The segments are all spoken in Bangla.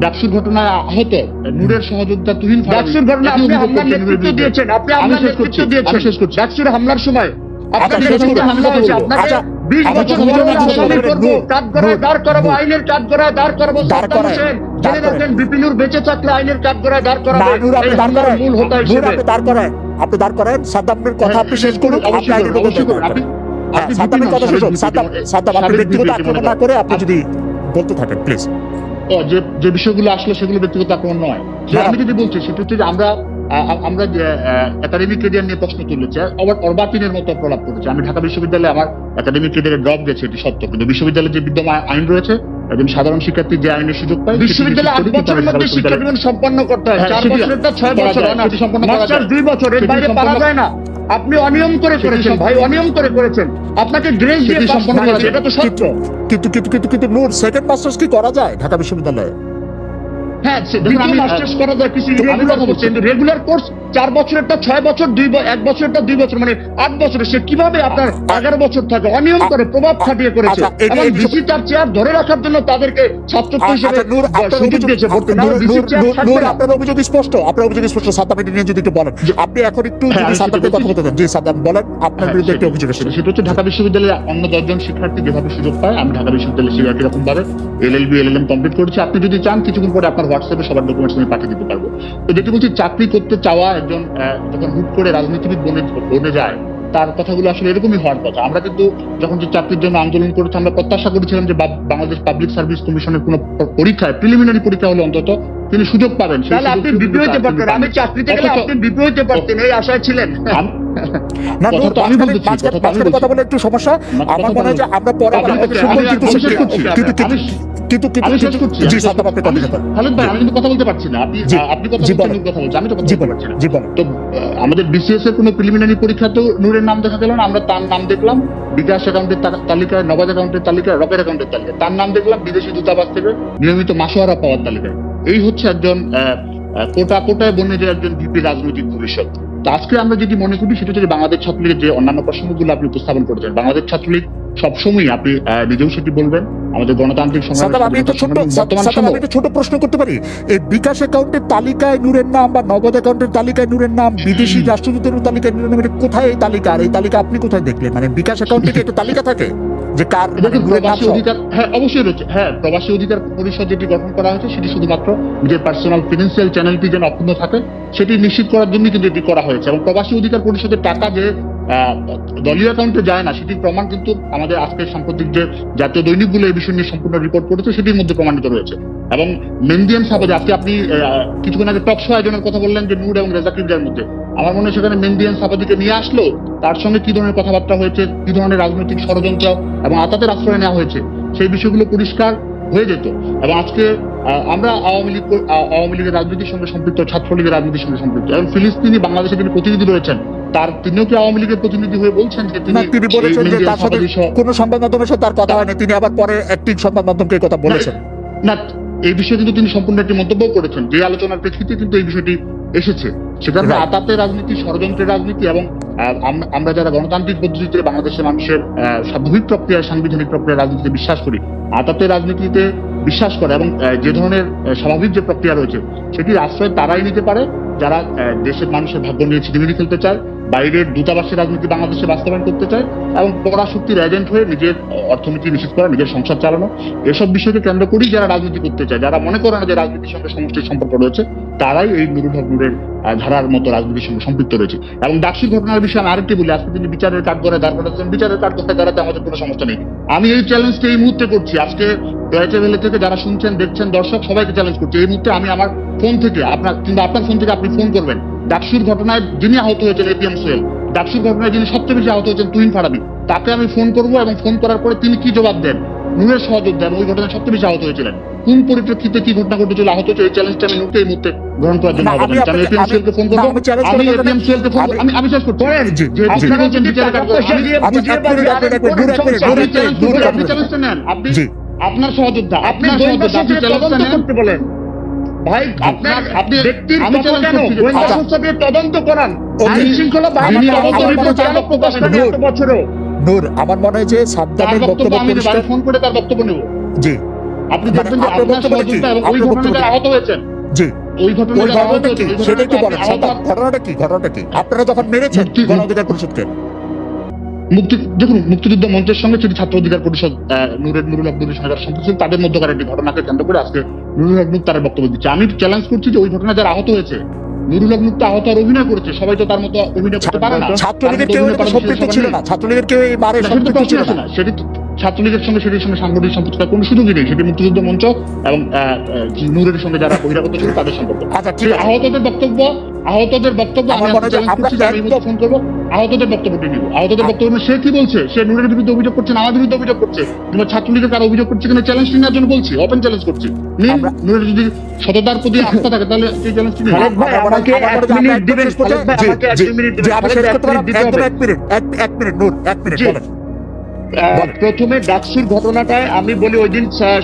ডাকসুর ঘটনায় আহত নূরের সহযোদ্ধা তুহিন ডাকসুর ঘটনা আপনি হামলার নেতৃত্ব দিয়েছেন আপনি হামলার নেতৃত্ব দিয়েছেন। শেষ করছি। ডাকসুর হামলার সময় আচ্ছা, আপনার নেতৃত্বে হামলা হয়েছে আপনাকে আচ্ছা, বিশ বছর। করব কাঠ গড়ায় দাঁড় করাবো আইনের দাঁড় করাবো সাদ্দাম করায়, হোসেন জেনে বিপিনুর বেঁচে থাকলে আইনের দাঁড় করাবে এই হামলার মূল হোতা নূর, হিসেবে। আপনি দাঁড় করান। আপনি দাঁড় করেন। সাদ্দামের কথা আপনি শেষ করুন। আপনি আইনের কথা করুন। আপনি হ্যাঁ, সাদ্দামের কথা নন, শেষ সাবেক সাদ্দাম সাদ্দাম আপনি ব্যক্তিগত আক্রমণ না করে আপনি আপ- যদি বলতে থাকেন প্লিজ যে যে বিষয়গুলো আসলে সেগুলো ব্যক্তিগত আক্রমণ নয়। যে আমি যদি বলছি সেটা হচ্ছে আমরা আমরা যে একাডেমিক নিয়ে প্রশ্ন তুলেছি আবার মতো প্রলাপ করেছে। আমি ঢাকা বিশ্ববিদ্যালয়ে আমার একাডেমিক ড্রপ গেছে এটি সত্য। কিন্তু বিশ্ববিদ্যালয়ে যে বিদ্যমান আইন রয়েছে একজন সাধারণ শিক্ষার্থী যে আইনের সুযোগ পায় বিশ্ববিদ্যালয়ে আট বছরের মধ্যে শিক্ষা জীবন সম্পন্ন করতে হয় হ্যাঁ, চার বছরেরটা ছয় বছর মাস্টার। দুই বছর এর বাইরে পারা যায় না। আপনি অনিয়ম করে করেছেন ভাই অনিয়ম করে করেছেন। আপনাকে ড্রেস দিয়ে সম্পন্ন করা। এটা তো সত্য। কিন্তু কিন্তু কিন্তু কিন্তু নোট সেকেন্ড মাস্টার্স কি করা যায় ঢাকা বিশ্ববিদ্যালয়ে? হ্যাঁ মাস্টার্স করা যায় কিছু রেগুলার কোর্স কিন্তু রেগুলার কোর্স চার বছরেরটা ছয় বছর দুই এক বছরেরটা দুই বছর মানে আট বছরে সে কীভাবে আপনার এগারো বছর থাকে? অনিয়ম করে প্রভাব খাটিয়ে করেছে। আচ্ছা, এবং এই- তার চেয়ার ধরে রাখার জন্য তাদেরকে ছাত্রত্ব হিসেবে আচ্ছা, সুযোগ দিয়েছে। আপনার অভিযোগ স্পষ্ট? আপনার অভিযোগ স্পষ্ট? নিয়ে যদি একটু বলেন। আপনি এখন একটু হ্যাঁ, কথা। বলতে দেন জি বলেন। আপনার হ্যাঁ, বিরুদ্ধে একটা সেটা- অভিযোগ এসেছে সেটা হচ্ছে ঢাকা বিশ্ববিদ্যালয়ে অন্য দশজন শিক্ষার্থী যেভাবে সুযোগ পায় আমি ঢাকা বিশ্ববিদ্যালয়ে সেই একই রকম ভাবে এলএলবি এলএলএম কমপ্লিট করেছি। আপনি যদি চান কিছুক্ষণ পরে আপনার হোয়াটসঅ্যাপে সবার ডকুমেন্টস আমি পাঠিয়ে দিতে পারব। তো যেটি বলছি চাকরি করতে চাওয়া একজন যখন হুট করে রাজনীতিবিদ বনে বনে যায় তার কথাগুলো আসলে এরকমই হওয়ার কথা। আমরা কিন্তু যখন যে চাকরির জন্য আন্দোলন করেছি আমরা প্রত্যাশা করেছিলাম যে বাংলাদেশ পাবলিক সার্ভিস কমিশনের কোনো পরীক্ষায় প্রিলিমিনারি পরীক্ষা হলে অন্তত তিনি সুযোগ পাবেন। আপনি সুযোগ বিপি হইতে কিন্তু পারতেন আমি। চাকরিতে গেলে আপনি বিপি হইতে পারতেন এই আশায় ছিলেন। না তো আমি মাঝখানে- কথা তো। বলে একটু সমস্যা। আমার মনে হয় যে আমরা পরে কিন্তু কিন্তু- জি সাদ্দাম আপনি কথা খালেদ ভাই আমি কিন্তু কথা বলতে পারছি না। আপনি আপনি কথা বলছেন কথা আমি তো কথা বলতে পারছি না। তো আমাদের বিসিএস এর কোনো প্রিলিমিনারি পরীক্ষাতেও নূরের নাম দেখা গেল না? আমরা তার নাম দেখলাম বিকাশ অ্যাকাউন্টের তা- তালিকায় নবাজ অ্যাকাউন্টের তালিকায় রকেট অ্যাকাউন্টের তালিকায়। তার নাম দেখলাম বিদেশি দূতাবাস থেকে নিয়মিত মাসোয়ারা পাওয়ার তালিকায়। এই হচ্ছে একজন কোটা কোটায় বনে যে একজন ভিপি রাজনৈতিক ভবিষ্যৎ তো আজকে আমরা যদি মনে করি সেটা হচ্ছে বাংলাদেশ ছাত্রলীগের যে অন্যান্য প্রসঙ্গগুলো আপনি উপস্থাপন করেছেন বাংলাদেশ ছাত্রলীগ সবসময় আপনি নিজেও সেটি বলবেন আমাদের গণতান্ত্রিক সাদ্দাম আমি একটা আমি একটা ছোট প্রশ্ন করতে পারি। এই বিকাশ অ্যাকাউন্টের তালিকায় নূরের নাম বা নগদ অ্যাকাউন্টের তালিকায় নূরের নাম বিদেশি রাষ্ট্রদূতের তালিকায় নূরের নাম কোথায় এই তালিকা? আর এই তালিকা আপনি কোথায় দেখলেন? মানে বিকাশ অ্যাকাউন্টে কি একটা তালিকা থাকে? যে কার মানে প্রবাসী অধিকার? হ্যাঁ অবশ্যই রয়েছে। হ্যাঁ প্রবাসী অধিকার পরিষদ যেটি গঠন করা হয়েছে সেটি শুধুমাত্র যে পার্সোনাল ফিনান্সিয়াল চ্যানেলটি যেন অক্ষুণ্ণ থাকে সেটি নিশ্চিত করার জন্য কিন্তু এটি করা হয়েছে। এবং প্রবাসী অধিকার পরিষদের টাকা যে দলীয় অ্যাকাউন্টে যায় না, সেটির প্রমাণ কিন্তু আমাদের আজকের সাম্প্রতিক যে জাতীয় দৈনিকগুলো এই বিষয় নিয়ে সম্পূর্ণ রিপোর্ট করেছে সেটির মধ্যে প্রমাণিত রয়েছে। এবং মেন্দিয়ান সাবাজ আজকে আপনি কিছুক্ষণ আগে টক শো আয়োজনের কথা বললেন যে নূর এবং রেজা কিবরিয়ার মধ্যে, আমার মনে হয় সেখানে মেন্দিয়ান সাবাদিকে নিয়ে আসলো, তার সঙ্গে কি ধরনের কথাবার্তা হয়েছে, কি ধরনের রাজনৈতিক ষড়যন্ত্র এবং আতাতের আশ্রয় নেওয়া হয়েছে, সেই বিষয়গুলো পরিষ্কার হয়ে যেত। এবং আজকে আমরা আওয়ামী লীগ আওয়ামী লীগের রাজনীতির সঙ্গে সম্পৃক্ত, ছাত্রলীগের রাজনীতির সঙ্গে সম্পৃক্ত। এবং ফিলিস্তিনি, বাংলাদেশে যিনি প্রতিনিধি রয়েছেন তার তিনিও কি আওয়ামী লীগের প্রতিনিধি হয়ে বলছেন যে না তিনি বলেছেন যে তার সাথে কোনো সংবাদ মাধ্যমের সাথে তার কথা হয়নি তিনি আবার পরে একটি সংবাদ মাধ্যমকে কথা বলেছেন। না এই বিষয়ে কিন্তু তিনি সম্পূর্ণ একটি মন্তব্য করেছেন। যে আলোচনার প্রেক্ষিতে কিন্তু এই বিষয়টি এসেছে. আতাতের রাজনীতি ষড়যন্ত্রের রাজনীতি এবং আমরা যারা গণতান্ত্রিক পদ্ধতিতে বাংলাদেশের মানুষের স্বাভাবিক প্রক্রিয়া সাংবিধানিক প্রক্রিয়া রাজনীতিতে বিশ্বাস করি আতাতের রাজনীতিতে বিশ্বাস করে এবং যে ধরনের স্বাভাবিক যে প্রক্রিয়া রয়েছে সেটির আশ্রয় তারাই নিতে পারে। যারা দেশের মানুষের ভাগ্য নিয়ে ছিনিমিনি খেলতে চায় বাইরের দূতাবাসের রাজনীতি বাংলাদেশে বাস্তবায়ন করতে চায় এবং পরাশক্তির এজেন্ট হয়ে নিজের অর্থনীতি নিশ্চিত করা, নিজের সংসার চালানো, এসব বিষয়কে কেন্দ্র করেই যারা রাজনীতি করতে চায়, যারা মনে করে না যে রাজনীতির সঙ্গে সমষ্টির সম্পর্ক রয়েছে, তারাই এই নুরুল হক নূরের ধারার মতো রাজনীতির সঙ্গে সম্পৃক্ত রয়েছে। এবং ডাকসির ঘটনার বিষয়ে আমি আরেকটি বলি, আজকে তিনি বিচারের কাঠ করে দাঁড় করাচ্ছেন। বিচারের কাঠ করতে দাঁড়াতে আমাদের কোনো সমস্যা নেই। আমি এই চ্যালেঞ্জটা এই মুহূর্তে করছি। আজকে ডয়েচে ভেলে থেকে যারা শুনছেন, দেখছেন, দর্শক, সবাইকে চ্যালেঞ্জ করছি। এই মুহূর্তে আমি আমার ফোন থেকে, আপনার, কিংবা আপনার ফোন থেকে আপনি ফোন করবেন। ডাকসুর ঘটনায় যিনি আহত হয়েছেন এপিএম সোহেল ডাকসুর ঘটনায় যিনি সবচেয়ে বেশি আহত হয়েছেন তুহিন ফারাবি তাকে আমি ফোন করব এবং ফোন করার পরে তিনি কি জবাব দেন? নূরের সহযোদ্ধা ওই ঘটনায় সবচেয়ে বেশি আহত হয়েছিলেন। কোন পরিপ্রেক্ষিতে কি ঘটনা ঘটেছিল আহত হয়েছে এই চ্যালেঞ্জটা আমি মুহূর্তে এই মুহূর্তে গ্রহণ করার জন্য আমি ফোন করব। আমি ফোন আমি- আমি শেষ করছি। জি, জি। আপনি বলছেন বিচারের কাঠ করে- আমি- বুঝিয়ে এক মিনিট, বাজিয়ে এক মিনিট, এক মিনিট, আরেক নূর, এক মিনিট, সংসার। নূর, আপনি চ্যালেঞ্জ করবেন, নূর, আপনি চ্যালেঞ্জটা নেন আপনি আপনার সহযোদ্ধা আপনি আপনার সহযোদ্ধা আপনি চ্যালেঞ্জটা নেন করতে বলেন। ভাই আপনার আপনি ব্যক্তির আমি কথা কেন? গোয়েন্দা আচ্ছা। সংস্থা দিয়ে তদন্ত করান। আইন শৃঙ্খলা বাহিনী তদন্ত রিপোর্ট প্রকাশ নূর। এত বছরেও। নূর আমার মনে হয় যে সাদ্দামের বক্তব্য পরিষ্কার ফোন করে তার বক্তব্য নেব। জি। আপনি মানে দেখবেন যে আপনার সহযোগিতা এবং ওই ঘটনায় আহত হয়েছেন। জি। ওই ঘটনাটা কি? সেটা একটু বলেন। ঘটনাটা কি? ঘটনাটা কি? আপনারা যখন মেরেছেন গণ অধিকার পরিষদকে? মুক্তি দেখুন মুক্তিযুদ্ধ মঞ্চের সঙ্গে সেটি ছাত্র অধিকার পরিষদ নুরের নুরুল আব্দুল যারা ছিল, তাদের মধ্যকার একটি ঘটনাকে কেন্দ্র করে আজকে নুরুল মুক্ত তার বক্তব্য দিচ্ছে। আমি চ্যালেঞ্জ করছি যে ওই ঘটনায় যারা আহত হয়েছে নুরুল হক তো আহত আর অভিনয় করেছে সবাই তো তার মতো অভিনয় করতে। পারে না ছাত্রলীগের কেউ সম্পৃক্ত ছিল না। ছাত্রলীগের কেউ এই বারে সম্পৃক্ত ছিল না। সেটি ছাত্রলীগের সঙ্গে সেটির সঙ্গে সাংগঠনিক সম্পৃক্ত থাকার কোনো সুযোগই নেই। সেটি মুক্তিযুদ্ধ মঞ্চ এবং নূরের সঙ্গে যারা বহিরাগত ছিল তাদের সম্পর্ক। আচ্ছা ঠিক আহতদের বক্তব্য আহতদের বক্তব্য আমি মনে ফোন করব। আহতদের বক্তব্যটি নিব। আহতদের বক্তব্য নিয়ে সে কি বলছে? সে নূরের বিরুদ্ধে অভিযোগ করছে আমার বিরুদ্ধে অভিযোগ করছে কিংবা ছাত্রলীগের কারও অভিযোগ করছে কিনা চ্যালেঞ্জ নেওয়ার জন্য বলছি ওপেন চ্যালেঞ্জ করছি। নিন নূরের যদি সততার প্রতি আস্থা থাকে তাহলে সেই চ্যালেঞ্জটি হয়- আমাকে এক মিনিট দিবেন, আমাকে এক মিনিট দিবেন, এক মিনিট হবে। এক মিনিট। এক- এক মিনিট নূর এক মিনিট প্রথমে ডাকসুর ঘটনাটায় আমি বলি ওই দিন স্যার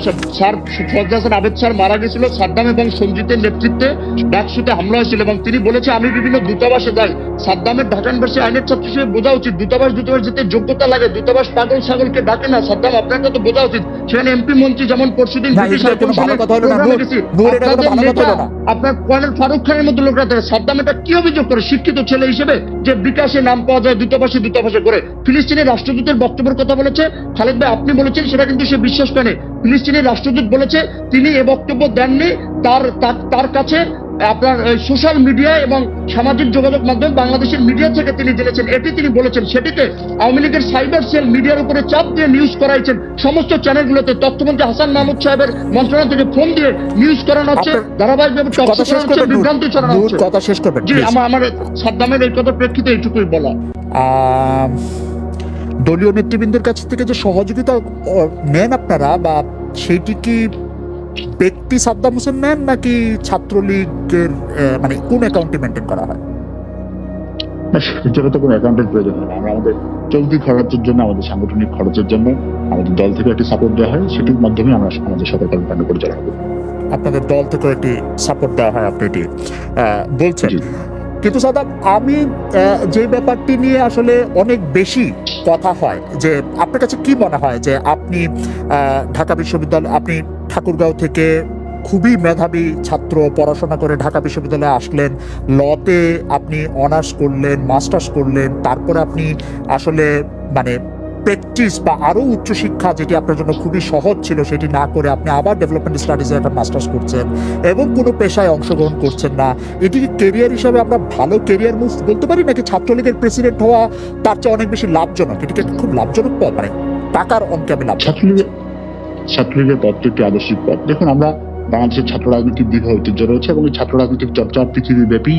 হাসান আবেদ স্যার মারা গেছিল সাদ্দাম এবং সঞ্জিতের নেতৃত্বে ডাকসুতে হামলা হয়েছিল এবং তিনি বলেছে আমি বিভিন্ন দূতাবাসে যাই। সাদ্দামের ঢাকা ইউনিভার্সিটি আইনের ছাত্র হিসেবে বোঝা উচিত দূতাবাস দূতাবাস যেতে যোগ্যতা লাগে। দূতাবাস পাগল ছাগলকে ডাকে না। সাদ্দাম আপনাকে তো বোঝা উচিত। সেখানে এমপি মন্ত্রী যেমন পরশুদিন। আপনার কর্নেল ফারুক খানের মতো লোকরা থাকে সাদ্দাম এটা কি অভিযোগ করে? শিক্ষিত ছেলে হিসেবে যে বিকাশে নাম পাওয়া যায় দূতাবাসে দূতাবাসে করে। ফিলিস্তিনের রাষ্ট্রদূতের বক্তব্যের কথা বলেছে খালেদ ভাই আপনি বলেছেন সেটা কিন্তু সে বিশ্বাস করে। ফিলিস্তিনের রাষ্ট্রদূত বলেছে তিনি এ বক্তব্য দেননি। তার তার- কাছে আপনার সোশ্যাল মিডিয়া এবং সামাজিক যোগাযোগ মাধ্যম বাংলাদেশের মিডিয়া থেকে তিনি জেনেছেন। এটি তিনি বলেছেন। সেটিকে আওয়ামী লীগের সাইবার সেল মিডিয়ার উপরে চাপ দিয়ে নিউজ করাইছেন। সমস্ত চ্যানেলগুলোতে তথ্যমন্ত্রী হাসান মাহমুদ সাহেবের মন্ত্রণালয় থেকে ফোন দিয়ে নিউজ করানো হচ্ছে। ধারাবাহিকভাবে কথা হচ্ছে বিভ্রান্তি ছড়ানো হচ্ছে। কথা শেষ করবেন জি আমার আমার সাদ্দামের এই কথা প্রেক্ষিতে এইটুকুই বলা দলীয় নেতৃবৃন্দের কাছ থেকে যে সহযোগিতা নেন আপনারা বা সেটি কি ব্যক্তি সাদ্দাম হোসেন নেন নাকি ছাত্রলীগের মানে কোন অ্যাকাউন্টে মেনটেন করা হয়? সেটা তো কোনো অ্যাকাউন্টের প্রয়োজন হয় আমরা আমাদের চলতি খরচের জন্য আমাদের সাংগঠনিক খরচের জন্য আমাদের দল থেকে একটি সাপোর্ট দেওয়া হয়। সেটির মাধ্যমে আমরা আমাদের সকল কর্মকাণ্ড পরিচালনা করি আপনাদের দল থেকে একটি সাপোর্ট দেওয়া হয় আপনি এটি বলছেন। কিন্তু সাদাব আমি যে ব্যাপারটি নিয়ে আসলে অনেক বেশি কথা হয় যে আপনার কাছে কি মনে হয় যে আপনি ঢাকা বিশ্ববিদ্যালয়, আপনি ঠাকুরগাঁও থেকে খুবই মেধাবী ছাত্র, পড়াশোনা করে ঢাকা বিশ্ববিদ্যালয়ে আসলেন, লতে আপনি অনার্স করলেন মাস্টার্স করলেন, তারপরে আপনি আসলে মানে প্র্যাকটিস বা আরও উচ্চশিক্ষা যেটি আপনার জন্য খুবই সহজ ছিল, সেটি না করে আপনি আবার ডেভেলপমেন্ট স্টাডিজে একটা মাস্টার্স করছেন এবং কোনো পেশায় অংশগ্রহণ করছেন না। এটি কেরিয়ার হিসাবে আমরা ভালো কেরিয়ার মুভ বলতে পারি, নাকি ছাত্রলীগের প্রেসিডেন্ট হওয়া তার চেয়ে অনেক বেশি লাভজনক? এটিকে খুব লাভজনক পদ মানে টাকার অঙ্কে আমি লাভ ছাত্রলীগের ছাত্রলীগের পথটি একটি আদর্শিক পথ। দেখুন, আমরা বাংলাদেশের ছাত্র রাজনীতির দীর্ঘ ঐতিহ্য রয়েছে এবং এই ছাত্র রাজনৈতিক চর্চা পৃথিবীব্যাপী।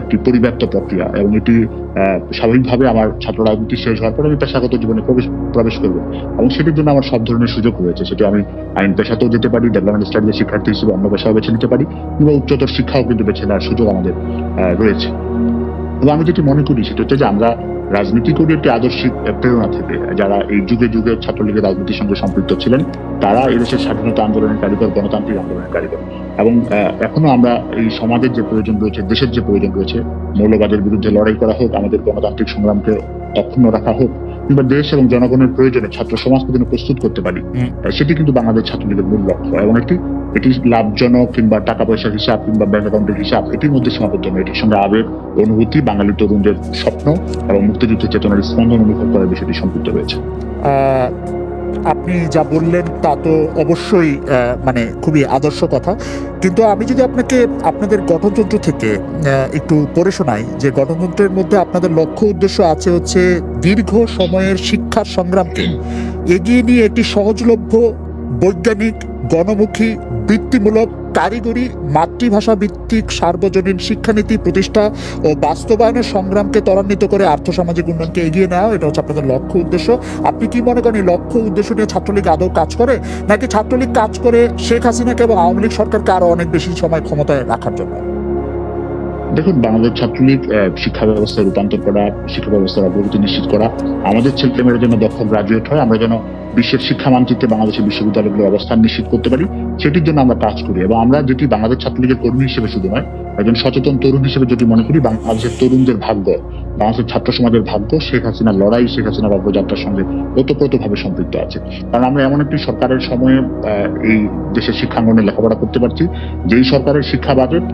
একটি পরিব্যাপ্ত প্রক্রিয়া এবং এটি স্বাভাবিকভাবে আমার ছাত্র রাজনীতি শেষ হওয়ার পরে আমি পেশাগত জীবনে প্রবেশ প্রবেশ করব। এবং সেটির জন্য আমার সব ধরনের সুযোগ রয়েছে। সেটি আমি আইন পেশাতেও যেতে পারি, ডেভেলপমেন্ট স্টাডিজের শিক্ষার্থী হিসেবে অন্য পেশাও বেছে নিতে পারি, কিংবা উচ্চতর শিক্ষাও কিন্তু বেছে নেওয়ার সুযোগ আমাদের রয়েছে। এবং আমি যেটি মনে করি, সেটা হচ্ছে যে আমরা রাজনীতি করি একটি আদর্শিক প্রেরণা থেকে। যারা এই যুগে যুগে ছাত্রলীগের রাজনীতির সঙ্গে সম্পৃক্ত ছিলেন, তারা এদেশের স্বাধীনতা আন্দোলনের কারিগর, গণতান্ত্রিক আন্দোলনের কারিগর। এবং আহ, এখনও আমরা এই সমাজের যে প্রয়োজন রয়েছে দেশের যে প্রয়োজন রয়েছে মৌলবাদের বিরুদ্ধে লড়াই করা হোক আমাদের গণতান্ত্রিক সংগ্রামকে অক্ষুণ্ণ রাখা হোক কিংবা দেশ এবং জনগণের প্রয়োজনে ছাত্র সমাজকে যেন প্রস্তুত করতে পারি আহ, সেটি কিন্তু বাংলাদেশ ছাত্রলীগের মূল লক্ষ্য এবং একটি এটি লাভজনক কিংবা টাকা পয়সার হিসাব কিংবা ব্যাংক অ্যাকাউন্টের হিসাব এটির মধ্যে সীমাবদ্ধ নয়। এটির সঙ্গে আবেগ অনুভূতি বাঙালি তরুণদের স্বপ্ন এবং মুক্তিযুদ্ধের চেতনার স্পন্দন অনুভব করার বিষয়টি সম্পৃক্ত রয়েছে। আহ, আপনি যা বললেন তা তো অবশ্যই মানে খুবই আদর্শ কথা। কিন্তু আমি যদি আপনাকে আপনাদের গঠনতন্ত্র থেকে একটু পড়ে শোনাই, যে গঠনতন্ত্রের মধ্যে আপনাদের লক্ষ্য উদ্দেশ্য আছে হচ্ছে দীর্ঘ সময়ের শিক্ষার সংগ্রামকে এগিয়ে নিয়ে একটি সহজলভ্য বৈজ্ঞানিক, গণমুখী, বৃত্তিমূলক, কারিগরি, মাতৃভাষা ভিত্তিক সার্বজনীন শিক্ষানীতি প্রতিষ্ঠা ও বাস্তবায়নের সংগ্রামকে ত্বরান্বিত করে আর্থসামাজিক উন্নয়নকে এগিয়ে নেওয়া, এটা হচ্ছে আপনাদের লক্ষ্য উদ্দেশ্য। আপনি কি মনে করেন এই লক্ষ্য উদ্দেশ্য নিয়ে ছাত্রলীগ আদৌ কাজ করে? নাকি ছাত্রলীগ কাজ করে শেখ হাসিনাকে এবং আওয়ামী লীগ সরকারকে আরও অনেক বেশি সময় ক্ষমতায় রাখার জন্য? দেখুন, বাংলাদেশ ছাত্রলীগ শিক্ষা ব্যবস্থা রূপান্তর করা, শিক্ষা ব্যবস্থার অগ্রগতি নিশ্চিত করা, আমাদের ছেলেমেয়েরা যেন দক্ষ গ্রাজুয়েট হয়, আমরা যেন বিশ্বের শিক্ষা মানচিত্রে বাংলাদেশের বিশ্ববিদ্যালয়গুলোর অবস্থান নিশ্চিত করতে পারি, সেটির জন্য আমরা কাজ করি। এবং আমরা যেটি বাংলাদেশ ছাত্রলীগের কর্মী হিসেবে শুধু নয়, একজন সচেতন তরুণ হিসেবে যদি মনে করি, বাংলাদেশের তরুণদের ভাগ্য, বাংলাদেশের ছাত্র সমাজের ভাগ্য, শেখ হাসিনার লড়াই, শেখ হাসিনার অগ্রযাত্রার সঙ্গে ওতপ্রোতভাবে সম্পৃক্ত আছে। কারণ আমরা এমন একটি সরকারের সময়ে এই দেশের শিক্ষাঙ্গনে লেখাপড়া করতে পারছি, যেই সরকারের শিক্ষা বাজেট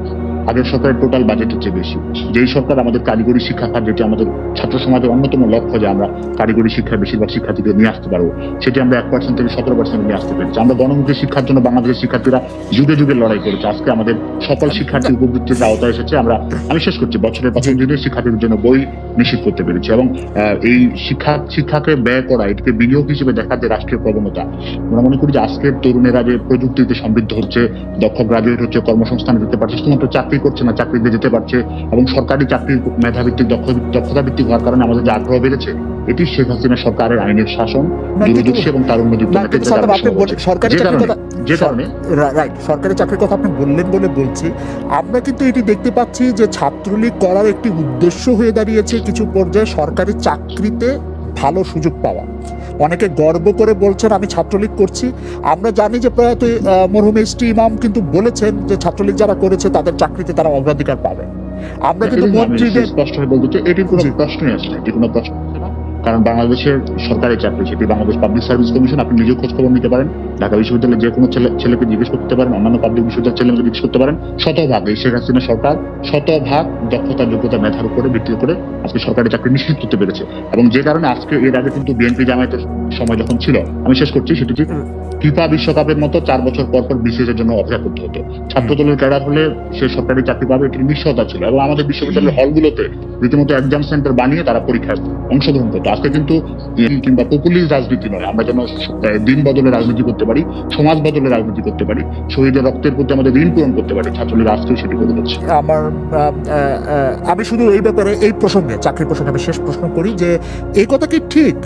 আগের সরকারের টোটাল বাজেটের চেয়ে বেশি। যেই সরকার আমাদের কারিগরি শিক্ষা খাত যেটি আমাদের ছাত্র সমাজের অন্যতম লক্ষ্য যে আমরা কারিগরি শিক্ষা বেশিরভাগ শিক্ষার্থীদের নিয়ে আসতে পারব, সেটি আমরা এক পার্সেন্ট থেকে সতেরো পার্সেন্ট নিয়ে আসতে পেরেছি। আমরা গণমুখী শিক্ষার জন্য বাংলাদেশের শিক্ষার্থীরা যুগে যুগে লড়াই করেছে। আজকে আমাদের সকল শিক্ষার্থী উপবৃত্তির আওতায় এসেছে। আমরা, আমি শেষ করছি। বছরের প্রথম দিনে শিক্ষার্থীদের জন্য বই নিশ্চিত করতে পেরেছি এবং এই শিক্ষা, শিক্ষাকে ব্যয় করা, এটিকে বিনিয়োগ হিসেবে দেখা যে রাষ্ট্রীয় প্রবণতা, আমরা মনে করি যে আজকের তরুণেরা যে প্রযুক্তিতে সমৃদ্ধ হচ্ছে, দক্ষ গ্রাজুয়েট হচ্ছে, কর্মসংস্থান দিতে পারছে, শুধুমাত্র চাকরি করছে না চাকরিতে যেতে পারছে এবং সরকারি চাকরির মেধাভিত্তিক দক্ষ দক্ষতা ভিত্তিক হওয়ার কারণে আমাদের যে আগ্রহ বেড়েছে এটি শেখ হাসিনা সরকারের আইনের শাসন না, এবং তারুণ্যযুক্ত না, কিন্তু সাদ্দাম, আপনি বলেন, সরকারি যে চাকরির কারণে কথা যে কারণে। রাইট সরকারি চাকরির কথা আপনি বললেন বলে বলছি। আমরা কিন্তু এটি দেখতে পাচ্ছি যে ছাত্রলীগ করার একটি উদ্দেশ্য হয়ে দাঁড়িয়েছে কিছু পর্যায়ে সরকারি চাকরিতে ভালো সুযোগ পাওয়া। অনেকে গর্ব করে বলছেন আমি ছাত্রলীগ করছি। আমরা জানি যে প্রয়াত মরহুম এস টি ইমাম কিন্তু বলেছেন যে ছাত্রলীগ যারা করেছে তাদের চাকরিতে তারা অগ্রাধিকার পাবে। আমরা কিন্তু মন্ত্রীদের স্পষ্ট হয়ে বলতে এটির কোনো প্রশ্নই আসে না এটি কোনো প্রশ্ন কারণ বাংলাদেশের সরকারি চাকরি সেটি বাংলাদেশ পাবলিক সার্ভিস কমিশন আপনি নিজেও খোঁজ খবর নিতে পারেন। ঢাকা বিশ্ববিদ্যালয়ে যে কোনো ছেলে ছেলেকে জিজ্ঞেস করতে পারেন, অন্যান্য পাবলিক বিশ্ববিদ্যালয়ের ছেলেকে জিজ্ঞেস করতে পারেন, শতভাগ এই শেখ হাসিনা সরকার শতভাগ দক্ষতা, যোগ্যতা, মেধার উপরে ভিত্তি করে আজকে সরকারি চাকরি নিশ্চিত করতে পেরেছে। এবং যে কারণে আজকে এর আগে কিন্তু বিএনপি জামায়াতের সময় যখন ছিল, আমি শেষ করছি সেটি যে ফিফা বিশ্বকাপের মতো চার বছর পর পর বিসিএস এর জন্য অপেক্ষা করতে হতো। ছাত্র দলের ক্যাডার হলে সে সরকারি চাকরি পাবে এটির নিশ্চয়তা ছিল এবং আমাদের বিশ্ববিদ্যালয়ের হলগুলোতে রীতিমতো এক্সাম সেন্টার বানিয়ে তারা পরীক্ষায় অংশগ্রহণ করতো। আজকে কিন্তু কিংবা পপুলিস্ট রাজনীতি নয়, আমরা যেন দিন বদলে রাজনীতি করতে পারি সমাজ বদলে রাজনীতি করতে পারি শহীদের রক্তের প্রতি আমাদের ঋণ পূরণ করতে পারি ছাত্রলীগ আজকেও সেটি করে যাচ্ছে আমার আমি শুধু এই ব্যাপারে এই প্রসঙ্গে চাকরির প্রসঙ্গে আমি শেষ প্রশ্ন করি যে এই কথা কি ঠিক?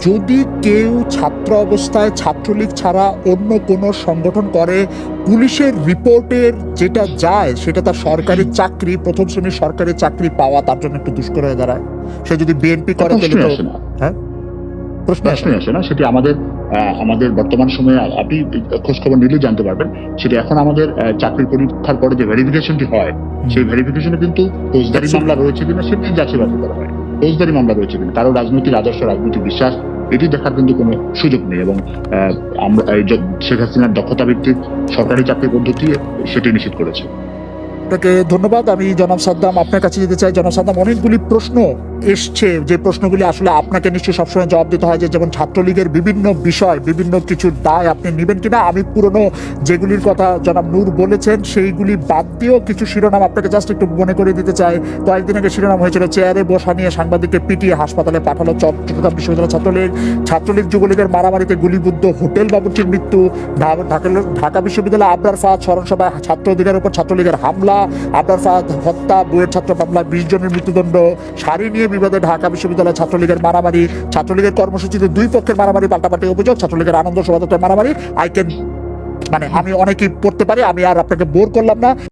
যদি কেউ ছাত্র অবস্থায় ছাত্রলীগ ছাড়া অন্য কোনো সংগঠন করে পুলিশের রিপোর্টের যেটা যায় সেটা তার সরকারি চাকরি প্রথম শ্রেণির সরকারি চাকরি পাওয়া তার জন্য একটু দুষ্কর হয়ে দাঁড়ায়। সে যদি বিএনপি করে তাহলে প্রশ্নই তো আসে না। হ্যাঁ? প্রশ্ন আসে না। সেটি আমাদের আমাদের বর্তমান সময়ে আপনি খোঁজ খবর নিলেই জানতে পারবেন। সেটা এখন আমাদের চাকরির পরীক্ষার পরে যে ভেরিফিকেশনটি হয় সেই ভেরিফিকেশনে কিন্তু ফৌজদারি। মামলা রয়েছে কিনা সেটি যাচাই বাছাই করা হয়। ফৌজদারি মামলা রয়েছে কিনা কারও রাজনৈতিক আদর্শ রাজনৈতিক বিশ্বাস এটি দেখার কিন্তু কোনো সুযোগ নেই এবং আমরা শেখ হাসিনার দক্ষতা ভিত্তিক সরকারি চাকরি পদ্ধতি সেটি নিশ্চিত করেছে। আপনাকে ধন্যবাদ। আমি জনাব সাদ্দাম আপনার কাছে যেতে চাই। জনাব সাদ্দাম অনেকগুলি প্রশ্ন এসছে যে প্রশ্নগুলি আসলে আপনাকে নিশ্চয়ই সবসময় জবাব দিতে হয় যে যেমন ছাত্রলীগের বিভিন্ন বিষয়, বিভিন্ন কিছুর দায় আপনি নেবেন কিনা? আমি পুরনো যেগুলির কথা জনাব নূর বলেছেন, সেইগুলি বাদ দিয়েও কিছু শিরোনাম আপনাকে জাস্ট একটু মনে করে দিতে চাই। কয়েকদিন আগে শিরোনাম হয়েছিল, চেয়ারে বসা নিয়ে সাংবাদিককে পিটিয়ে হাসপাতালে পাঠালো চট্টগ্রাম বিশ্ববিদ্যালয় ছাত্রলীগ। ছাত্রলীগ যুবলীগের মারামারিতে গুলিবুদ্ধ হোটেল বাবুর্চির মৃত্যু। ঢাকা বিশ্ববিদ্যালয় আবরার ফাহাদ স্মরণ সভায় ছাত্র অধিকারের উপর ছাত্রলীগের হামলা। আবরার ফাহাদ হত্যা, বইয়ের ছাত্র মামলায় বিশ জনের মৃত্যুদণ্ড। শাড়ি নিয়ে বিবাদে ঢাকা বিশ্ববিদ্যালয় ছাত্রলীগের মারামারি, ছাত্রলীগের কর্মসূচিতে দুই পক্ষের মারামারি, পাল্টাপাল্টি অভিযোগ, ছাত্রলীগের আনন্দ শোভাযাত্রার মারামারি। আই ক্যান মানে আমি অনেকেই পড়তে পারি, আমি আর আপনাকে বোর করলাম না।